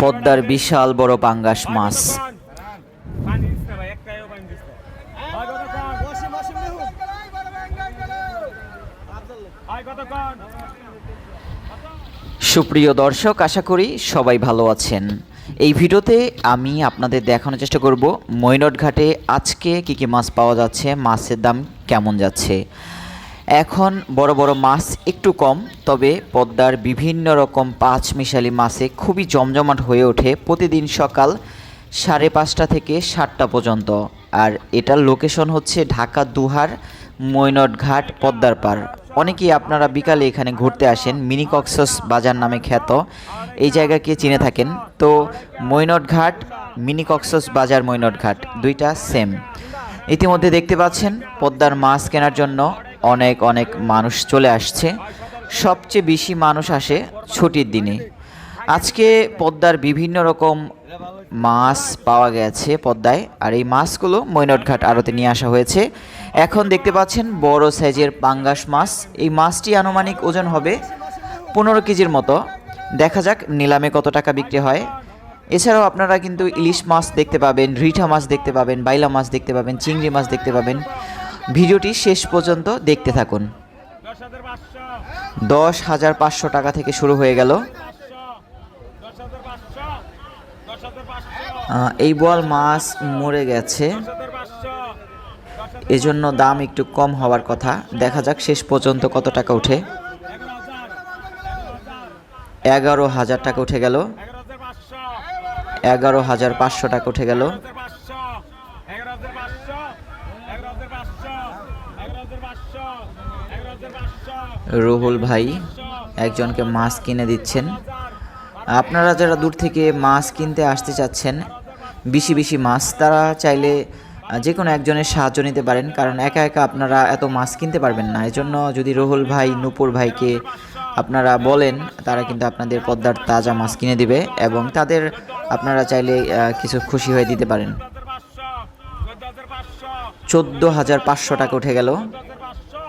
পদ্মার বিশাল বড় পাঙ্গাস মাছ। সুপ্রিয় দর্শক, আশা করি সবাই ভালো আছেন। এই ভিডিওতে আমি আপনাদের দেখানোর চেষ্টা করব মৈনট ঘাটে আজকে কী কী মাছ পাওয়া যাচ্ছে, মাছের দাম কেমন যাচ্ছে। এখন বড় বড় মাছ একটু কম, তবে পদ্মার বিভিন্ন রকম পাঁচ মিশালি মাছে খুবই জমজমাট হয়ে ওঠে প্রতিদিন সকাল সাড়ে পাঁচটা থেকে সাতটা পর্যন্ত। আর এটার লোকেশন হচ্ছে ঢাকা দুহার, মৈনট ঘাট, পদ্মার পার অনেকেই আপনারা বিকালে এখানে ঘুরতে আসেন মিনি কক্সস বাজার নামে খ্যাত। এই জায়গাকে চিনে থাকেন? তো মৈনট ঘাট মিনি কক্সস বাজার মৈনট ঘাট, দুইটা সেম ইতিমধ্যে দেখতে পাচ্ছেন পদ্মার মাছ কেনার জন্য অনেক অনেক মানুষ চলে আসছে। সবচেয়ে বেশি মানুষ আসে ছুটির দিনে। আজকে পদ্মার বিভিন্ন রকম মাছ পাওয়া গেছে পদ্মায়, আর এই মাছগুলো মৈনটঘাট আড়তে নিয়ে আসা হয়েছে। এখন দেখতে পাচ্ছেন বড় সাইজের পাঙ্গাস মাছ। এই মাছটি আনুমানিক ওজন হবে পনেরো কেজির মতো। দেখা যাক নিলামে কত টাকা বিক্রি হয়। এছাড়াও আপনারা কিন্তু ইলিশ মাছ দেখতে পাবেন, রিঠা মাছ দেখতে পাবেন, বাইলা মাছ দেখতে পাবেন, চিংড়ি মাছ দেখতে পাবেন। ভিডিওটি শেষ পর্যন্ত দেখতে থাকুন। দশ হাজার পাঁচশো টাকা থেকে শুরু হয়ে গেল। এই বল মাছ মরে গেছে। এজন্য দাম একটু কম হওয়ার কথা। দেখা যাক শেষ পর্যন্ত কত টাকা ওঠে। এগারো হাজার টাকা উঠে গেল। এগারো হাজার পাঁচশো টাকা উঠে গেল হাজার পাঁচশো এগারো হাজার পাঁচশো এগারো হাজার পাঁচশো এগারো হাজার পাঁচশো এগারো হাজার পাঁচশো রুহুল ভাই একজনকে মাছ কিনে দিচ্ছেন। আপনারা যারা দূর থেকে মাছ কিনতে আসতে চাচ্ছেন, বেশি বেশি মাছ তারা চাইলে যে কোনো একজনের সাহায্য নিতে পারেন, কারণ একা একা আপনারা এত মাছ কিনতে পারবেন না। এজন্য যদি রুহুল ভাই, নূপুর ভাইকে আপনারা বলেন, তারা কিন্তু আপনাদের পদ্মার তাজা মাছ কিনে দিবে এবং তাদের আপনারা চাইলে কিছু খুশি হয়ে দিতে পারেন। চোদ্দ হাজার পাঁচশো টাকা উঠে গেল চোদ্দ হাজার পাঁচশো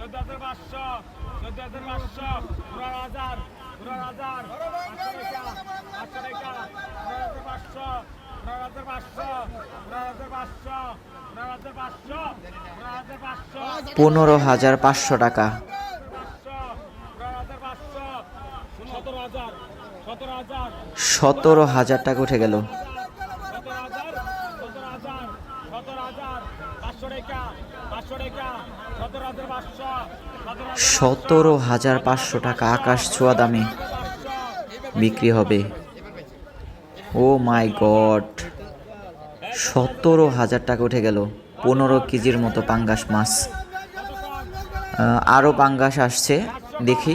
চোদ্দ হাজার পাঁচশো চোদ্দ হাজার পাঁচশো পনেরো হাজার পনেরো হাজার পাঁচশো টাকা পাঁচশো টাকা পনেরো হাজার পাঁচশো পনেরো হাজার পাঁচশো পনেরো হাজার পাঁচশো টাকা। সতেরো হাজার টাকা উঠে গেল। সতেরো হাজার পাঁচশো টাকা আকাশ ছোঁয়া দামে বিক্রি হবে। Oh my God. সতেরো হাজার টাকা উঠে গেল। পনেরো কেজির মতো পাঙ্গাস মাছ। আরও পাঙ্গাস আসছে, দেখি।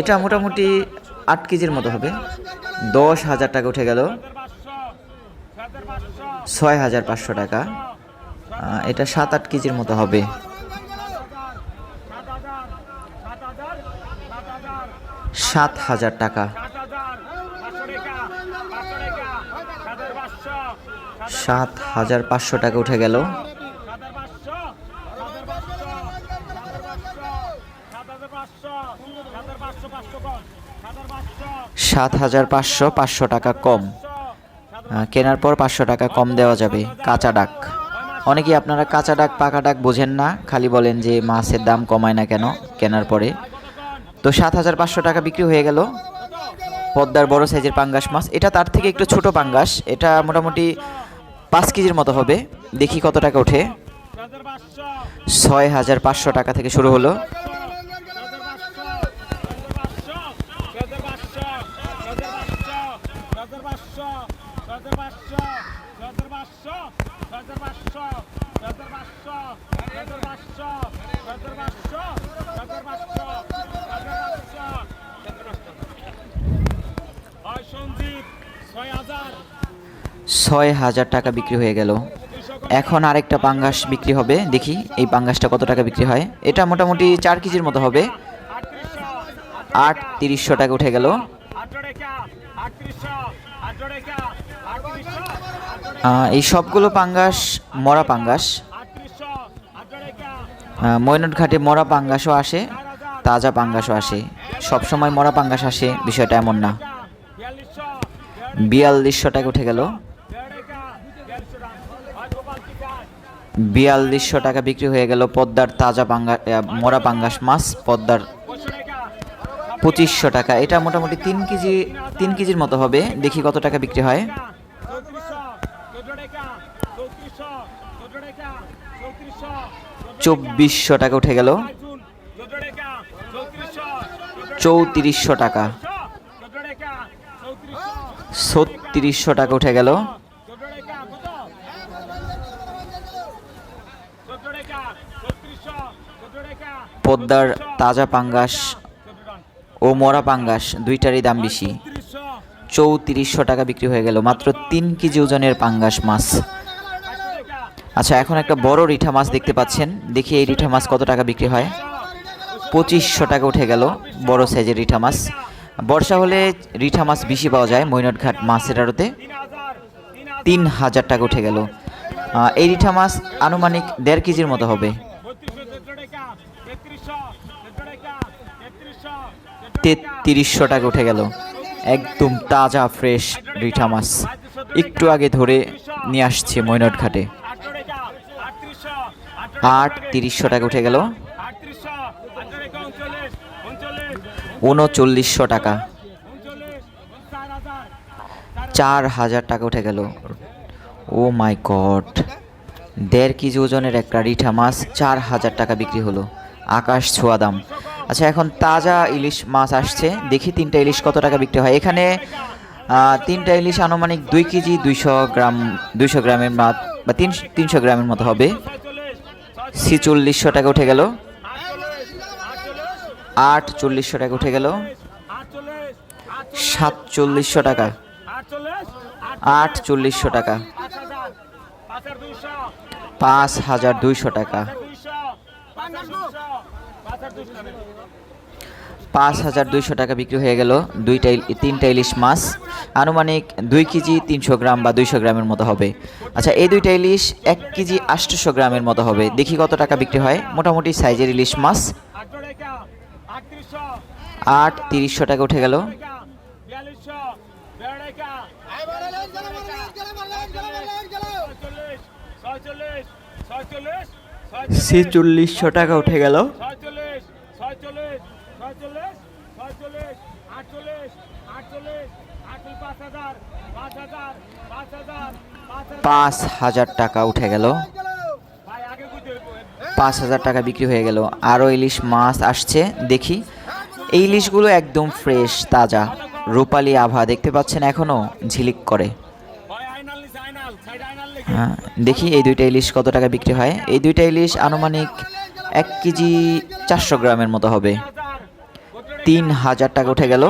এটা মোটামুটি আট কেজির মতো হবে। দশ হাজার টাকা উঠে গেল। ছয় হাজার পাঁচশো টাকা। এটা সাত আট কেজির মতো হবে। সাত হাজার টাকা। সাত হাজার পাঁচশো টাকা উঠে গেল। সাত হাজার পাঁচশো পাঁচশো টাকা কম। কেনার পর পাঁচশো টাকা কম দেওয়া যাবে। কাঁচা ডাক। অনেকেই আপনারা কাঁচা ডাক, পাকা ডাক বোঝেন না, খালি বলেন যে মাছের দাম কমায় না কেন কেনার পরে। তো সাত হাজার পাঁচশো টাকা বিক্রি হয়ে গেল। পদ্মার বড় সাইজের পাঙ্গাস মাছ। এটা তার থেকে একটু ছোট পাঙ্গাস। এটা মোটামুটি পাঁচ কেজির মতো হবে। দেখি কত টাকা ওঠে। ছয় হাজার পাঁচশো টাকা থেকে শুরু হলো। ছয় হাজার টাকা বিক্রি হয়ে গেল। এখন আরেকটা পাঙ্গাস বিক্রি হবে। দেখি এই পাঙ্গাসটা কত টাকা বিক্রি হয়। এটা মোটামুটি চার কেজির মতো হবে। আট তিরিশশো টাকা উঠে গেল। এই সবগুলো পাঙ্গাস, মরা পাঙ্গাস। মৈনট ঘাটে মরা পাঙ্গাসও আসে, তাজা পাঙ্গাসও আসে। সব সময় মরা পাঙ্গাস আসে, বিষয়টা এমন না। বিয়াল্লিশশো টাকা উঠে গেল। বিয়াল্লিশশো টাকা বিক্রি হয়ে গেল পদ্মার তাজা পাঙ্গা মরা পাঙ্গাস মাছ, পদ্মার পঁচিশশো টাকা এটা মোটামুটি তিন কেজি, তিন কেজির মতো হবে। দেখি কত টাকা বিক্রি হয়। চব্বিশশো টাকা উঠে গেল। চৌত্রিশশো টাকা। ছত্রিশশো টাকা উঠে গেল। পদ্মার তাজা পাঙ্গাস ও মরা পাঙ্গাস দুইটারই দাম বেশি। চৌত্রিশশো টাকা বিক্রি হয়ে গেল। মাত্র তিন কেজি ওজনের পাঙ্গাস মাছ। আচ্ছা এখন একটা বড় রিঠা মাছ দেখতে পাচ্ছেন। দেখি এই রিঠা মাছ কত টাকা বিক্রি হয়। পঁচিশশো টাকা উঠে গেল, বড় সাইজের রিঠা মাছ। বর্ষা হলে রিঠা মাছ বেশি পাওয়া যায় মৈনটঘাট মাছের আড়তে। তিন হাজার টাকা উঠে গেল। এই রিঠা মাছ আনুমানিক দেড় কেজির মতো হবে। তেত্রিশশো টাকা উঠে গেল। একদম তাজা, ফ্রেশ রিঠা মাছ। একটু আগে ধরে নিয়ে আসছে মৈনট ঘাটে আট, তিরিশশো টাকা উঠে গেল। উনচল্লিশশো টাকা। চার হাজার টাকা উঠে গেল। ও মাই গড। দেড় কেজি ওজনের একটা রিঠা মাছ, চার হাজার টাকা বিক্রি হলো। আকাশ ছোঁয়া দাম। আচ্ছা এখন তাজা ইলিশ মাছ আসছে। দেখি তিনটা ইলিশ কত টাকা বিক্রি হয়। এখানে তিনটা ইলিশ আনুমানিক দুই কেজি দুইশো গ্রাম, দুইশো গ্রামের মাছ, বা তিন তিনশো গ্রামের মতো হবে। ছিচল্লিশশো টাকা উঠে গেল। আট চল্লিশশো টাকা উঠে গেল। সাতচল্লিশশো টাকা। আট চল্লিশশো টাকা। পাঁচ হাজার দুইশো টাকা। পাঁচ হাজার দুইশো টাকা বিক্রি হয়ে গেল। দুইটা তিনটা ইলিশ মাছ। আনুমানিক দুই কেজি তিনশো গ্রাম বা দুইশো গ্রামের মতো হবে। আচ্ছা এই দুইটা ইলিশ এক কেজি আটশোশো গ্রামের মতো হবে। দেখি কত টাকা বিক্রি হয়। মোটামুটি সাইজের ইলিশ মাছ। আট, তিরিশশো টাকা উঠে গেল। ছেচল্লিশশো টাকা উঠে গেল। পাঁচ হাজার টাকা উঠে গেল। পাঁচ হাজার টাকা বিক্রি হয়ে গেল। আরও ইলিশ মাছ আসছে দেখি। এই ইলিশগুলো একদম ফ্রেশ তাজা। রূপালি আভা দেখতে পাচ্ছেন এখনও ঝিলিক করে। হ্যাঁ, দেখি এই দুইটা ইলিশ কত টাকা বিক্রি হয়। এই দুইটা ইলিশ আনুমানিক এক কেজি চারশো গ্রামের মতো হবে। তিন হাজার টাকা উঠে গেল।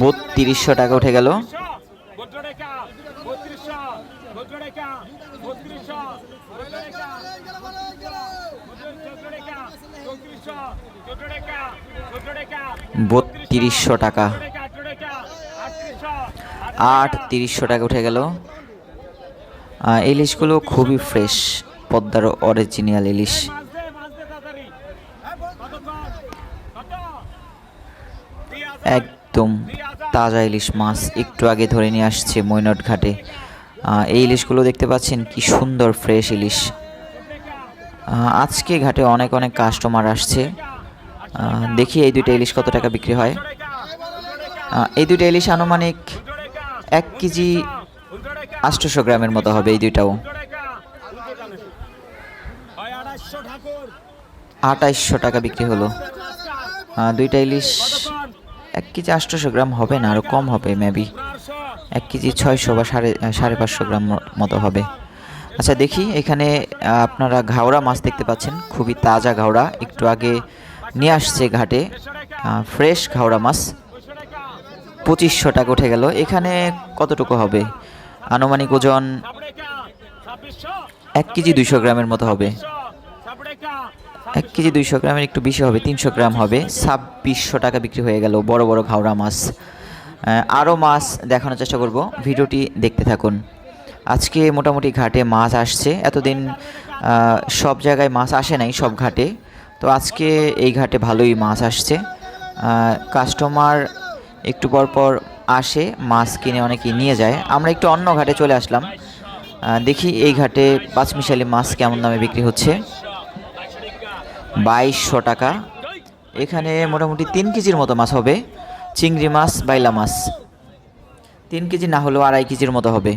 বত্রিশশো টাকা উঠে গেল। বত্রিশশো। টাকা। আট তিরিশশো টাকা উঠে গেল। ইলিশগুলো খুবই ফ্রেশ, পদ্মার অরিজিনাল ইলিশ। একদম তাজা ইলিশ মাছ, একটু আগে ধরে নিয়ে আসছে মৈনট ঘাটে এই ইলিশগুলো দেখতে পাচ্ছেন, কি সুন্দর ফ্রেশ ইলিশ। আজকে ঘাটে অনেক অনেক কাস্টমার আসছে। দেখি এই দুইটা ইলিশ কত টাকা বিক্রি হয়। এই দুইটা ইলিশ আনুমানিক এক কেজি আটশোশো গ্রামের মতো হবে এই দুইটাও। আঠাইশশো টাকা বিক্রি হলো। দুইটা ইলিশ এক কেজি আটশোশো গ্রাম হবে না আরও কম হবে মেবি এক কেজি ছয়শো বা সাড়ে সাড়ে পাঁচশো গ্রাম মতো হবে। আচ্ছা দেখি এখানে আপনারা ঘাওড়া মাছ দেখতে পাচ্ছেন। খুবই তাজা ঘাওড়া। একটু আগে নিয়ে আসছে ঘাটে ফ্রেশ ঘাওড়া মাছ। পঁচিশশো টাকা উঠে গেল। এখানে কতটুকু হবে? আনুমানিক ওজন এক কেজি দুইশো গ্রামের মতো হবে। এক কেজি দুইশো গ্রামের একটু বেশি হবে, তিনশো গ্রাম হবে। ছাব্বিশশো টাকা বিক্রি হয়ে গেল। বড় বড় ঘাওড়া মাছ। আরও মাছ দেখানোর চেষ্টা করব। ভিডিওটি দেখতে থাকুন। আজকে মোটামুটি ঘাটে মাছ আসছে। এতদিন সব জায়গায় মাছ আসে নাই, সব ঘাটে। তো আজকে এই ঘাটে ভালোই মাছ আসছে। কাস্টমার একটু পর পর আসে, মাছ কিনে অনেকেই নিয়ে যায়। আমরা একটু অন্য ঘাটে চলে আসলাম। দেখি এই ঘাটে পাঁচমিশালি মাছ কেমন দামে বিক্রি হচ্ছে। বাইশশো টাকা। এখানে মোটামুটি তিন কেজির মতো মাছ হবে। চিংড়ি মাছ, বাইলা মাছ। তিন কেজি না হলেও আড়াই কেজির মতো হবে।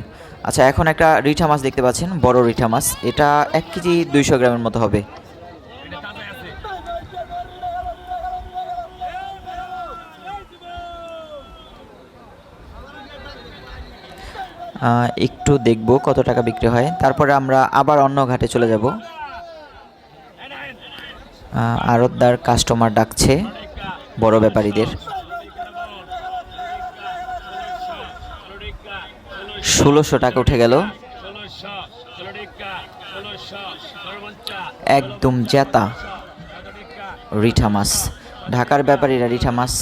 আচ্ছা এখন একটা রিঠা মাছ দেখতে পাচ্ছেন, বড় রিঠা মাছ। এটা এক কেজি দুইশো গ্রামের মতো হবে। একটু দেখব কত টাকা বিক্রি হয়। তারপরে আমরা আবার অন্য ঘাটে চলে যাব। আড়তদার কাস্টমার ডাকছে বড় ব্যাপারীদের। ষোলোশো টাকা উঠে গেল। একদম জেতা রিঠা মাছ। ঢাকার ব্যাপারীরা রিঠা মাছ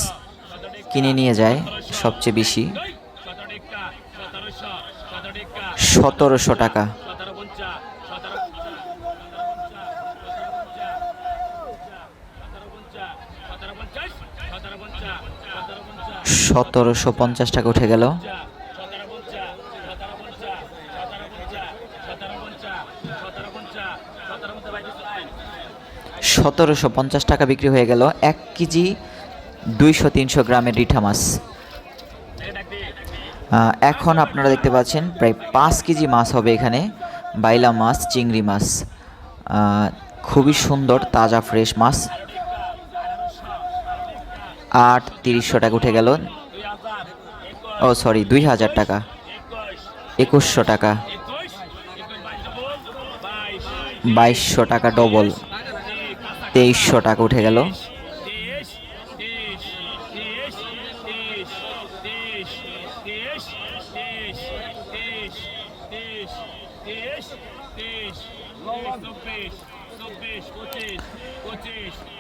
কিনে নিয়ে যায় সবচেয়ে বেশি। সতেরোশো টাকা। সতেরোশো পঞ্চাশ টাকা উঠে গেল। সতেরোশো পঞ্চাশ টাকা বিক্রি হয়ে গেল এক কেজি দুইশো তিনশো গ্রামের রিঠা মাছ। এখন আপনারা দেখতে পাচ্ছেন প্রায় পাঁচ কেজি মাছ হবে এখানে, বাইলা মাছ, চিংড়ি মাছ। খুবই সুন্দর, তাজা, ফ্রেশ মাছ। আট, তিরিশশো টাকা উঠে গেল। ও সরি দুই হাজার টাকা। একুশশো টাকা। বাইশশো টাকা ডবল তেইশশো টাকা উঠে গেল।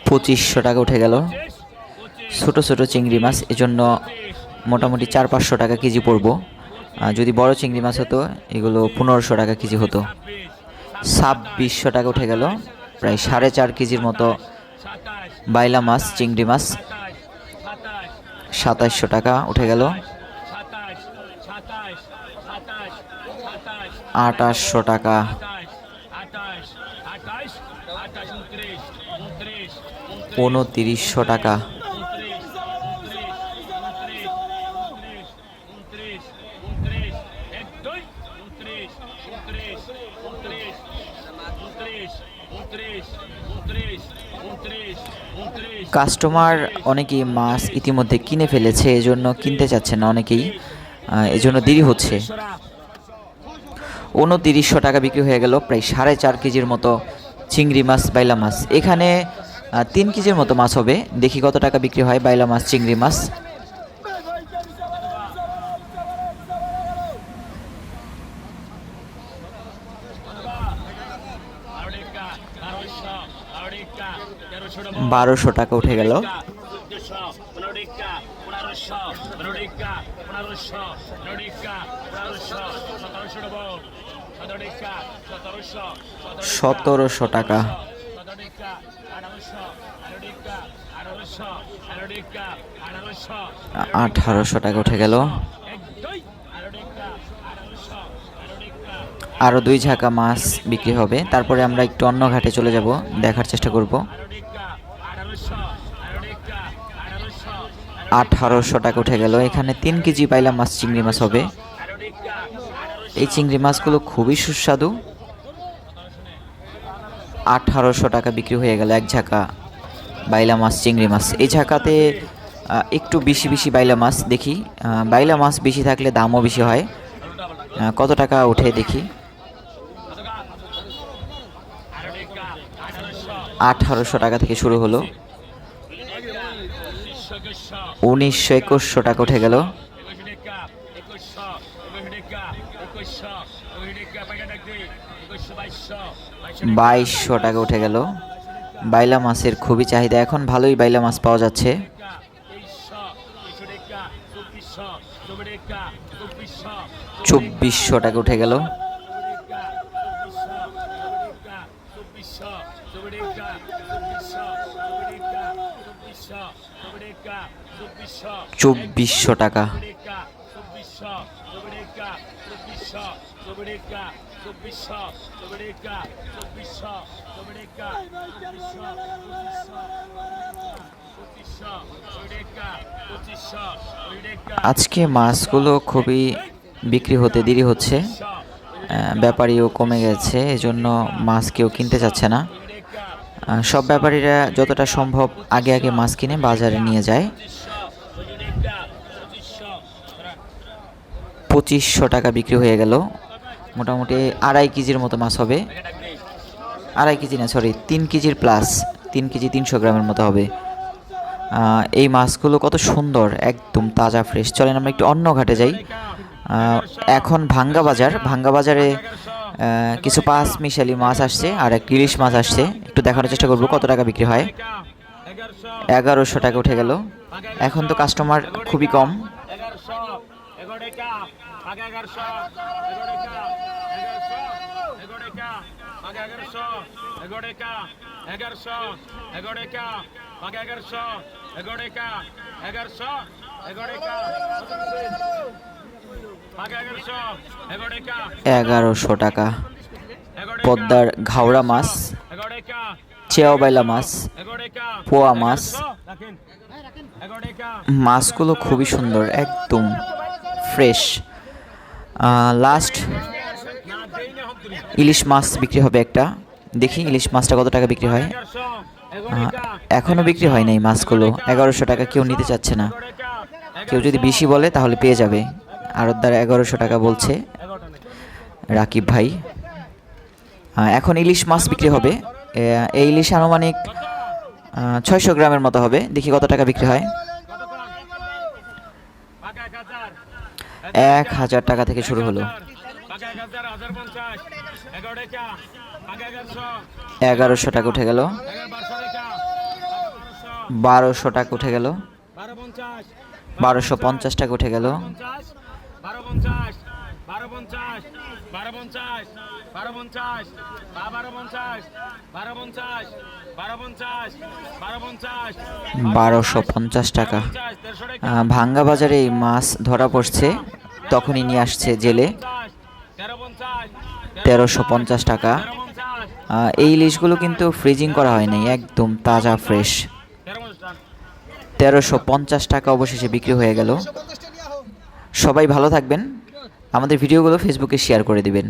পঁচিশশো টাকা উঠে গেল। ছোট ছোট চিংড়ি মাছ, এজন্য মোটামুটি চার, পাঁচশো টাকা কেজি পড়ব। যদি বড় চিংড়ি মাছ হতো, এগুলো পনেরোশো টাকা কেজি হতো। ছাব্বিশশো টাকা উঠে গেল। প্রায় সাড়ে চার কেজির মতো বাইলা মাছ, চিংড়ি মাছ। সাতাশশো টাকা উঠে গেল। আটাশশো টাকা। উনতিরিশশো টাকা। কাস্টমার অনেকেই মাছ ইতিমধ্যে কিনে ফেলেছে, এজন্য কিনতে চাচ্ছে না অনেকেই এজন্য দেরি হচ্ছে। উনতিরিশশো টাকা বিক্রি হয়ে গেল, প্রায় সাড়ে চার কেজির মতো চিংড়ি মাছ, বাইলা মাছ। এখানে তিন কেজির মতো মাছ হবে। দেখি কত টাকা বিক্রি হয়, বাইলা মাছ, চিংড়ি মাছ। বারোশো টাকা উঠে গেল। সতেরোশো টাকা। আঠারোশো টাকা উঠে গেল। আরও দুই ঝাঁকা মাছ বিক্রি হবে। তারপরে আমরা একটু অন্য ঘাটে চলে যাব, দেখার চেষ্টা করব। আঠারোশো টাকা উঠে গেল। এখানে তিন কেজি বাইলা মাছ, চিংড়ি মাছ হবে। এই চিংড়ি মাছগুলো খুবই সুস্বাদু। আঠারোশো টাকা বিক্রি হয়ে গেল এক ঝাঁকা বাইলা মাছ, চিংড়ি মাছ। এই ঝাঁকাতে একটু বেশি বেশি বাইলা মাছ দেখি। বাইলা মাছ বেশি থাকলে দামও বেশি হয়। কত টাকা উঠে দেখি। আঠারোশো টাকা থেকে শুরু হলো। উনিশশো একুশশো টাকা উঠে গেল। বাইশশো টাকা উঠে গেল। বাইলা মাছের খুবই চাহিদা। এখন ভালোই বাইলা মাছ পাওয়া যাচ্ছে। চব্বিশশো টাকা উঠে গেল। চব্বিশশো টাকা। আজকে মাছগুলো খুবই বিক্রি হতে দেরি হচ্ছে। ব্যাপারীও কমে গেছে, এজন্য মাছ কেউ কিনতে চাচ্ছে না। সব ব্যাপারীরা যতটা সম্ভব আগে আগে মাছ কিনে বাজারে নিয়ে যায়। পঁচিশশো টাকা বিক্রি হয়ে গেল। মোটামুটি আড়াই কেজির মতো মাছ হবে। আড়াই কেজি না সরি তিন কেজির প্লাস তিন কেজি তিনশো গ্রামের মতো হবে। এই মাছগুলো কত সুন্দর, একদম তাজা ফ্রেশ চলেন আমরা একটু অন্য ঘাটে যাই। এখন ভাঙ্গা বাজার। ভাঙ্গা বাজারে কিছু পাঁচ মিশালি মাছ আসছে আর এক ইলিশ মাছ আসছে। একটু দেখানোর চেষ্টা করব কত টাকা বিক্রি হয়। এগারোশো টাকা উঠে গেল। এখন তো কাস্টমার খুবই কম। এগারোশো এগারোশো টাকা। পদ্মার ঘাওড়া মাছ চেয়াওবাইলা মাছ পোয়া মাছ। মাছগুলো খুবই সুন্দর একদম ফ্রেশ। লাস্ট ইলিশ মাছ বিক্রি হবে একটা। দেখি ইলিশ মাছটা কত টাকা বিক্রি হয়। এগারোশো এগারো আহ, টাকা এখনও বিক্রি হয় নাই মাছগুলো। এগারোশো টাকা কেউ নিতে চাচ্ছে না। কেউ যদি বেশি বলে তাহলে পেয়ে যাবে। আরতদার এগারোশো টাকা বলছে। রাকিব ভাই। এখন ইলিশ মাছ বিক্রি হবে। এই ইলিশ আনুমানিক ছয়শো গ্রামের মতো হবে। দেখি কত টাকা বিক্রি হয়। এক হাজার টাকা থেকে শুরু হলো। এগারোশো টাকা উঠে গেল। বারোশো টাকা উঠে গেল। বারোশো পঞ্চাশ টাকা উঠে গেল। বারোশো পঞ্চাশ টাকা। ভাঙ্গা বাজারে এই মাছ ধরা পড়ছে, তখনই নিয়ে আসছে জেলে। তেরোশো পঞ্চাশ টাকা। এই ইলিশগুলো কিন্তু ফ্রিজিং করা হয়নি একদম তাজা ফ্রেশ তেরোশো পঞ্চাশ টাকা অবশেষে বিক্রি হয়ে গেল। সবাই ভালো থাকবেন। আমাদের ভিডিওগুলো ফেসবুকে শেয়ার করে দিবেন।